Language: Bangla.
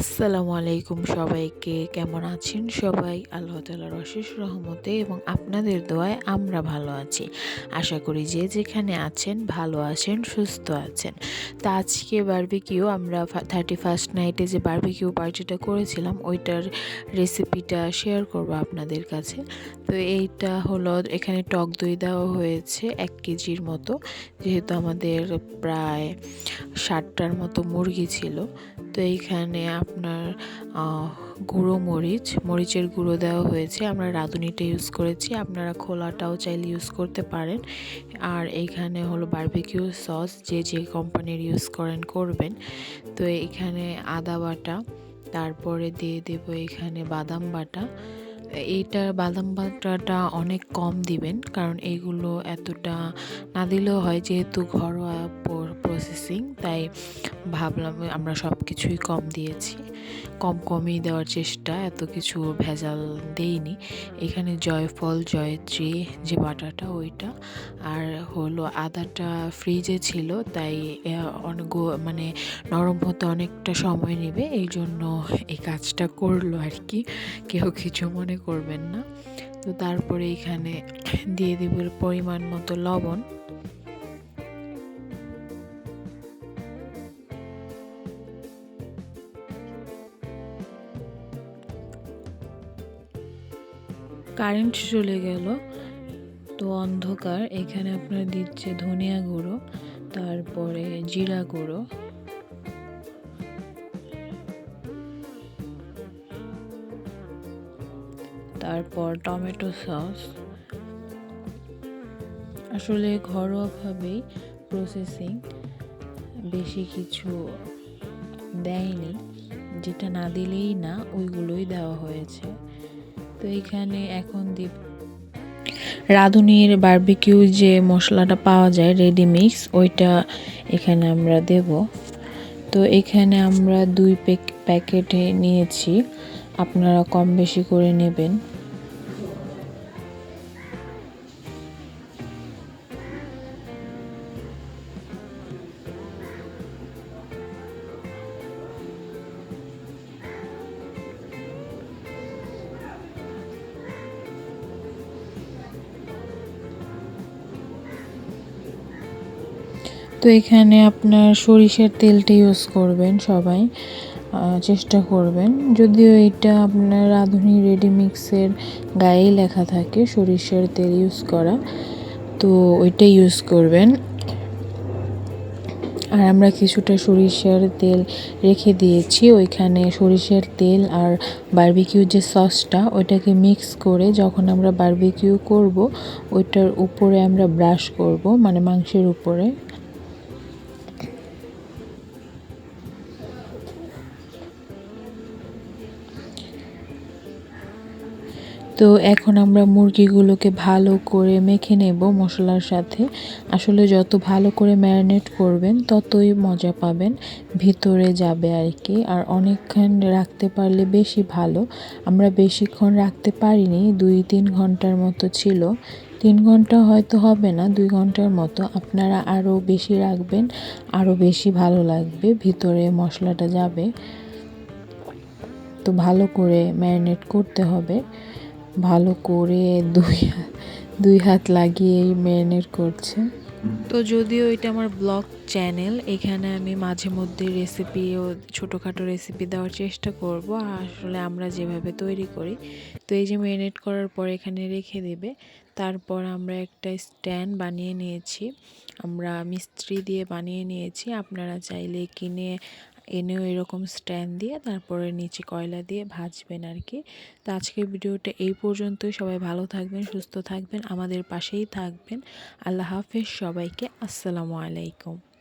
আসসালামু আলাইকুম সবাইকে, কেমন আছেন সবাই? আল্লাহ তালার অশেষ রহমতে এবং আপনাদের দোয়ায় আমরা ভালো আছি। আশা করি যে যেখানে আছেন, ভালো আছেন, সুস্থ আছেন। তা আজকে বারবিকিউ আমরা থার্টি ফার্স্ট নাইটে যে বারবিকিউ পার্টিটা করেছিলাম, ওইটার রেসিপিটা শেয়ার করব আপনাদের কাছে। তো এইটা হলো, এখানে টক দই দেওয়া হয়েছে এক কেজির মতো। যেহেতু আমাদের প্রায় ষাটটার মতো মুরগি ছিল তো এইখানে আপনার গুঁড়ো মরিচ, মরিচের গুঁড়ো দেওয়া হয়েছে। আমরা রাঁধুনিটা ইউজ করেছি। আপনারা খোলাটাও চাইলে ইউজ করতে পারেন। আর এইখানে হলো বার্বিকিউ সস যে যে কোম্পানির ইউজ করেন, করবেন। তো এখানে আদা বাটা, তারপরে দিয়ে দেব এখানে বাদাম বাটা। এইটার বাদাম বাটাটা অনেক কম দিবেন, কারণ এইগুলো এতটা না দিলেও হয় যেহেতু ঘরোয়া প্রসেসিং তাই ভাবলাম আমরা সব কিছুই কম দিয়েছি। কম কমই দেওয়ার চেষ্টা, এত কিছু ভেজাল দেইনি। এখানে জয়ফল, জয়ত্রী, যে বাটাটা, ওইটা। আর হলো আদাটা ফ্রিজে ছিল, তাই অনেক মানে নরম হতে অনেকটা সময় নেবে। এই জন্য এই কাজটা করল আর কি। কেউ কিছু মনে করবেন না। তো তারপরে এখানে দিয়ে দিব পরিমাণ মতো লবণ। কারেন্ট চলে গেল। তো অন্ধকার, এখানে আপনার দিচ্ছে ধনিয়া গুঁড়ো, তারপরে জিরা গুঁড়ো। তারপর টমেটো সস। আসলে ঘরোয়াভাবেই প্রসেসিং বেশি কিছু দেয়নি। যেটা না দিলেই না, ওইগুলোই দেওয়া হয়েছে। তো এইখানে এখন দিব রাঁধুনির বারবিকিউ যে মশলাটা পাওয়া যায় রেডি মিক্স ওইটা এখানে আমরা দেব। তো এখানে আমরা দুই প্যাকেটে নিয়েছি। আপনারা কম বেশি করে নেবেন। তো এখানে আপনার সরিষার তেলটা ইউজ করবেন সবাই চেষ্টা করবেন। যদিও এটা আপনার রাঁধুনি রেডি মিক্সের গায়েই লেখা থাকে সরিষার তেল ইউজ করা, তো ওইটা ইউজ করবেন। আর আমরা কিছুটা সরিষার তেল রেখে দিয়েছি, ওইখানে সরিষার তেল আর বারবিকিউ যে সসটা ওইটাকে মিক্স করে যখন আমরা বারবিকিউ করব, ওইটার উপরে আমরা ব্রাশ করব মানে মাংসের উপরে। তো এখন আমরা মুরগিগুলোকে ভালো করে মেখে নেব মশলার সাথে। আসলে যত ভালো করে ম্যারিনেট করবেন, ততই মজা পাবেন, ভিতরে যাবে আর কি আর অনেকক্ষণ রাখতে পারলে বেশি ভালো। আমরা বেশিক্ষণ রাখতে পারিনি, দুই তিন ঘণ্টার মতো ছিল। তিন ঘণ্টা হয়তো হবে না, দুই ঘণ্টার মতো। আপনারা আরও বেশি রাখবেন, আরও বেশি ভালো লাগবে, ভিতরে মশলাটা যাবে। তো ভালো করে ম্যারিনেট করতে হবে। ভালো করে দুই দুই হাত লাগিয়ে ম্যারিনেট করছে। তো যদিও এটা আমার ব্লগ চ্যানেল, এখানে আমি মাঝে মধ্যে রেসিপি ও ছোটোখাটো রেসিপি দেওয়ার চেষ্টা করব। আসলে আমরা যেভাবে তৈরি করি, তো এই যে ম্যারিনেট করার পর এখানে রেখে দেবে। তারপর আমরা একটা স্ট্যান্ড বানিয়ে নিয়েছি। আমরা মিস্ত্রি দিয়ে বানিয়ে নিয়েছি। আপনারা চাইলে কিনে এনেও এরকম স্ট্যান্ড দিয়ে তারপরে নিচে কয়লা দিয়ে ভাজবেন আর কি। তো আজকের ভিডিওটা এই পর্যন্তই। সবাই ভালো থাকবেন, সুস্থ থাকবেন, আমাদের পাশেই থাকবেন। আল্লাহ হাফেজ সবাইকে। আসসালামু আলাইকুম।